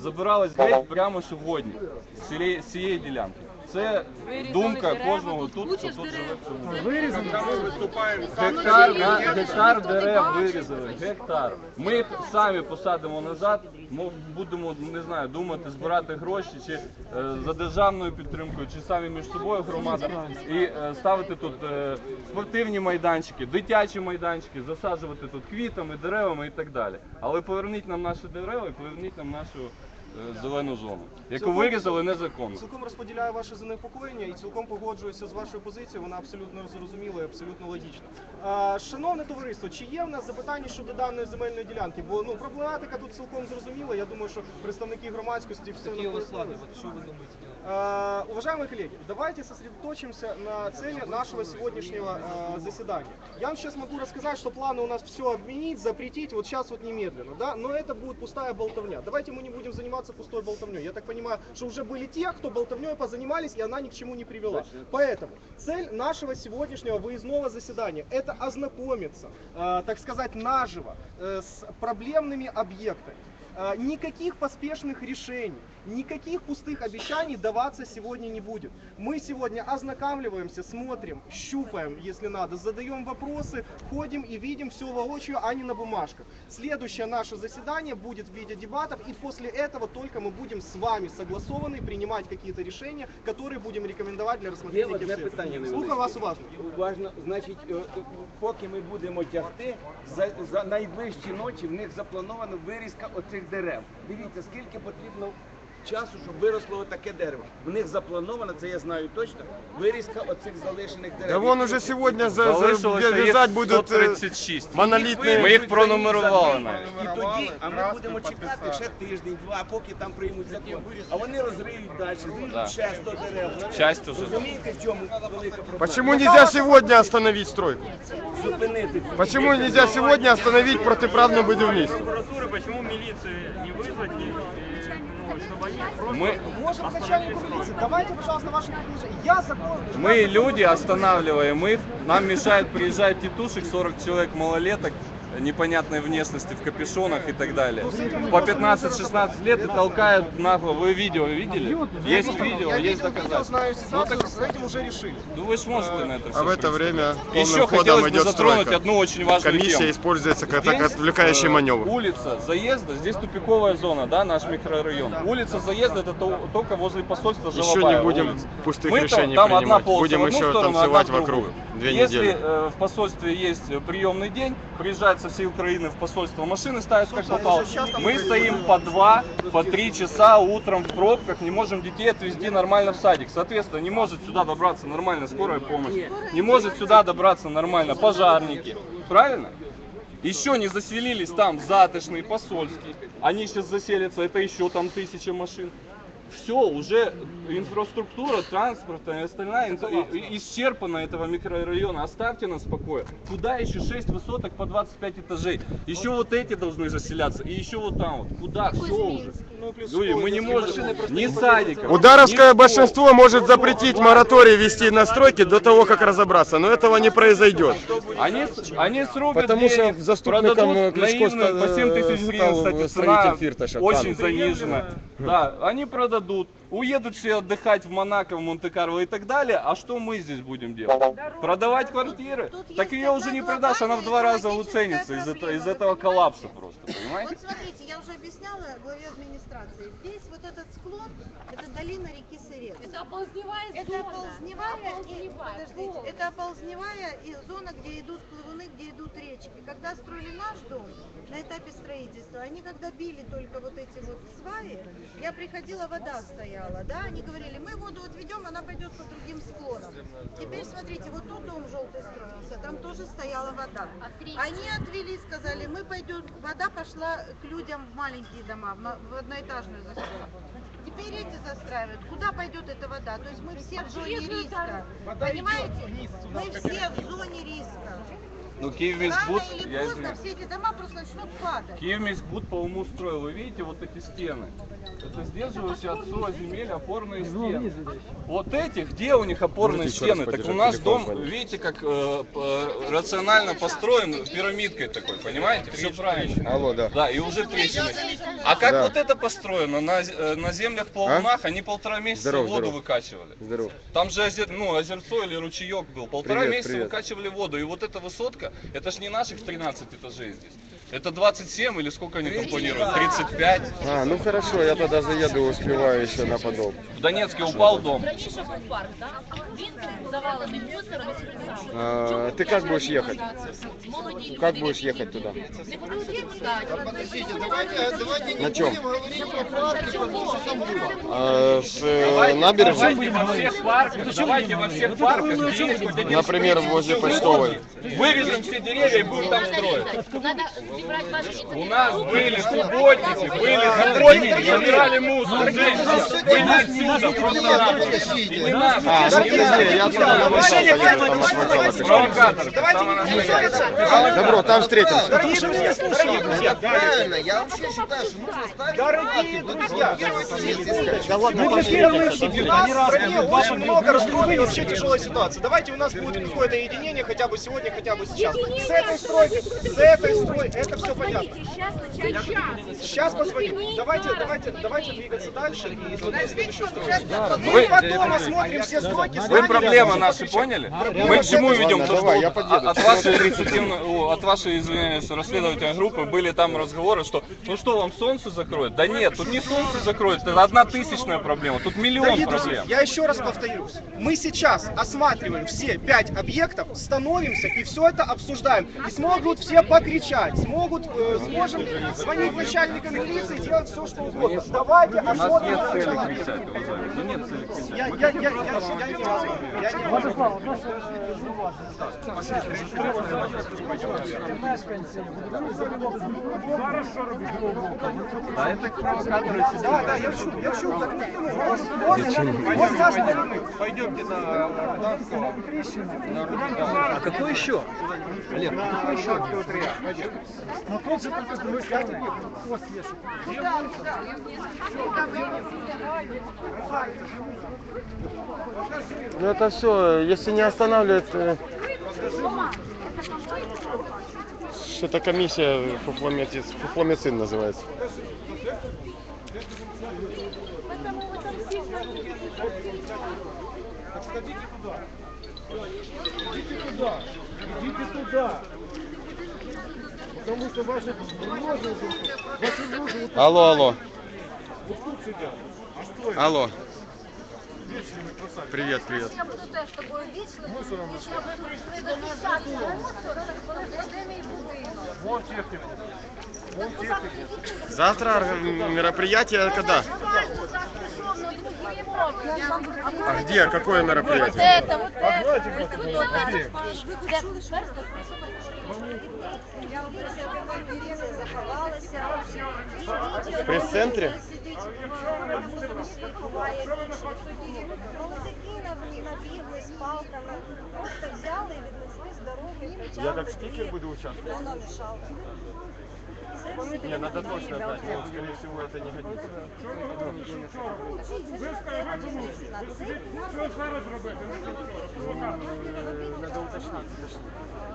забирались геть прямо сьогодні з цієї, ділянки. Це думка кожного тут, хто тут живе в цьому. Гектар, на, гектар дерев вирізали, гектар. Ми їх самі посадимо назад, ми будемо, не знаю, думати, збирати гроші чи е, за державною підтримкою, чи самі між собою громада, і е, ставити тут е, спортивні майданчики, дитячі майданчики, засаджувати тут квітами, деревами і так далі. Але поверніть нам наші дерева і поверніть нам нашу зелену зону, яку Цілком- вирізали незаконно. Цілком розподіляю ваше занепокоєння і цілком погоджуюся з вашою позицією. Вона абсолютно зрозуміла і абсолютно логічна. А, шановне товариство, чи є в нас запитання щодо даної земельної ділянки? Бо ну проблематика тут цілком зрозуміла. Я думаю, що представники громадськости все Какие у вас написали. планы? Вот что вы думаете делать? Э, Уважаемые коллеги, давайте сосредоточимся на цели нашего сегодняшнего э, заседания. Я вам сейчас могу рассказать, что планы у нас все отменить, запретить, вот сейчас вот немедленно, да, но это будет пустая болтовня. Давайте мы не будем заниматься Пустой болтовней. Я так понимаю, что уже были те, кто болтовней позанимались, и она ни к чему не привела. Поэтому цель нашего сегодняшнего выездного заседания – это ознакомиться, э, так сказать, наживо э, с проблемными объектами. Э, Никаких поспешных решений, никаких пустых обещаний даваться сегодня не будет. Мы сегодня ознакомливаемся, смотрим, щупаем, если надо, задаем вопросы, ходим и видим все воочию, а не на бумажках. Следующее наше заседание будет в виде дебатов, и после этого только мы будем с вами согласованы принимать какие-то решения, которые будем рекомендовать для Є рассмотрения одне кепсета. питання Слухаю невеличке. вас уважно. Уважно, значить, е, е, поки ми будемо тягти, за, за найближчі ночі в них запланована вирізка оцих дерев. Дивіться, скільки потрібно часу, щоб виросло таке дерево. В них заплановано, це я знаю точно, вирізка оцих залишених дерев. Да вон уже сегодня за, за, Залишилося їх вязать будут э, 136. монолитные... Ми їх пронумерували навіть. І тоді, а ми будемо чекати ще тиждень, два, поки там приймуть закон. А вони розриють далі, зріжуть Да. ще 100 дерев. Часть уже. Розумієте, в чому велика проблема? Почему нельзя сегодня остановить стройку? Зупинити цю Почему нельзя сегодня остановить противоправное будівництво? прокуратуры, почему милицию не вызвать, и, и, мы, Можем начальнику милиции. Давайте, пожалуйста, ваши предложения. Я закон... мы люди останавливаем их, нам мешает приезжать тетушек, 40 человек малолеток, непонятной внешности в капюшонах и так далее. По 15-16 лет и толкают нагло. Вы видео видели? Есть видео, есть доказательства. знаю Ну так, с этим уже решили. ну вы же можете на это все А в это время Еще ходом хотелось бы идет затронуть стройка. одну очень важную Комиссия тему. используется как Здесь, отвлекающий э, маневр. Улица заезда, здесь тупиковая зона, да, наш микрорайон. Улица заезда это то- только возле посольства Еще не будем улица. пустых Мы решений там одна принимать. полоса Будем еще сторону, танцевать одна в вокруг две Если недели. э, в посольстве есть приемный день, приезжают со всей Украины в посольство, машины ставят как попало. Мы стоим по два, по три часа утром в пробках, не можем детей отвезти нормально в садик. Соответственно, не может сюда добраться нормально скорая помощь, не может сюда добраться нормально пожарники. Правильно? Еще не заселились там Затышный, Посольский. Они сейчас заселятся, это еще там тысяча машин. Все, уже инфраструктура, транспортная и остальная исчерпана этого микрорайона. Оставьте нас в покое. Куда еще 6 высоток по 25 этажей? Еще вот эти должны заселяться. И еще вот там вот. Куда? Все уже. Ну, плюс Люди, мы не можем. Ни садиков. Ударовское ни школ. большинство может запретить мораторий вести на стройки до того, как разобраться, но этого не произойдет. Они, они срубят Потому что заступником продадут Кличко наивным по 7 тысяч гривен, стал кстати, цена строитель Фирташа, очень пан. занижена. Да, они продадут, уедут все отдыхать в Монако, в Монте-Карло и так далее. А что мы здесь будем делать? Продавать квартиры? Тут Так ее уже не продашь, она в два раза уценится из, этого- проблема. из этого коллапса просто, понимаете? Вот смотрите, я уже объясняла главе администрации. Весь вот этот склон, это долина реки Сырец. Это оползневая Это зона. оползневая, и, Оползневая, подождите, это оползневая и зона, где идут плывуны, где идут речки. Когда строили наш дом, на этапе строительства, они когда били только вот эти вот сваи, я приходила, вода стояла, да, они говорили, мы воду отведем, она пойдет по другим склонам. Теперь смотрите, вот тут дом желтый строился, там тоже стояла вода. Они отвели, сказали, мы пойдем, вода пошла к людям в маленькие дома, в одноэтажную застройку. Теперь эти застраивают. Куда пойдет эта вода? То есть мы все в зоне риска. Понимаете? Мы все в зоне риска. Ну, Киевмисбуд, Рано или я поздно извиняюсь. все эти дома просто начнут падать. Киевмисбуд по уму строил. Вы видите вот эти стены? Это сдерживающие от всего земель опорные стены. Вот эти, где у них опорные Можете еще раз стены? Так у подержать нас телефон, дом, пожалуйста? видите, как э, п- рационально построен пирамидкой такой, понимаете? Все правильно. Алло, да. Да, и уже трещины. А как Да. вот это построено? На, з- э, на землях плавунах они полтора месяца Здорово, воду здорово. выкачивали. Здорово. Там же озер, ну, озерцо или ручеек был. Полтора Привет, месяца привет. выкачивали воду. И вот эта высотка, это ж не наших 13 этажей здесь. Это 27 или сколько они там планируют? 35. А, ну хорошо, я тогда заеду, успеваю еще на подол. В Донецке упал дом. Раніше був парк, так? Він завалений мусором і сміттям. А, ты как будешь ехать? Молоді Как люди, будешь які ехать туда? Не ходили На чем? А, с э, набережной? Давайте во всех парках, давайте во всех парках, где есть хоть один Например, возле почтовой. Вырежем все деревья и будем там строить. Надо У нас были субботники, были субботники, собирали мусор. Вы не отсюда, просто надо. А, ну. Добро, там встретимся. Правильно, я вообще считаю, что нужно ставить дорогие друзья, ладно, у нас в стране очень много раздроек и вообще тяжелая ситуация. Давайте у нас будет какое-то единение хотя бы сегодня, хотя бы сейчас. С этой стройкой, с этой стройкой, это все понятно. Сейчас позвоним. Давайте, давайте, давайте двигаться дальше и. Мы Вы- потом осмотрим все стройки. Вы проблема отвечать. поняли? Мы к чему ведем? То, что от- вашей от вашей, извиняюсь, расследовательной группы были там разговоры, что ну что, вам солнце закроет? Да нет, тут не солнце закроет, это одна тысячная проблема, тут миллион Дорогие друзья, проблем. я еще раз повторюсь. Мы сейчас осматриваем все пять объектов, становимся и все это обсуждаем. И смогут все покричать, смогут, э, сможем звонить начальникам милиции, делать все, что угодно. Давайте осмотрим сначала. Ну нет цели кричать. Я, я, я, я, я не. Я не. А это провокаторы Да, да, я шучу, я шучу. Так, ну, вот, вот, вот наш. Пойдемте на А какой еще? Олег, какой еще? Ну это все, если не останавливает... э, Что-то комиссия фуфломецин, фуфломецин называется. Алло, алло. Алло. Привет, привет. Я буду теж тобою вічливо, вічливо прийшли до захисту мусору, коли прийде мій будинок. Завтра м, мероприятие когда? А где? Какое мероприятие? Это, вот это, вот это. Я вам дерев'я заховалася. В пресс-центре? Сидить в мусорі, ховає річі. Молодики на- набігли з палками, просто взяли і віднесли з дороги. Я как спикер буду участвовать? Не, надо точно знать, но, скорее всего, это не годится. Надо уточнить.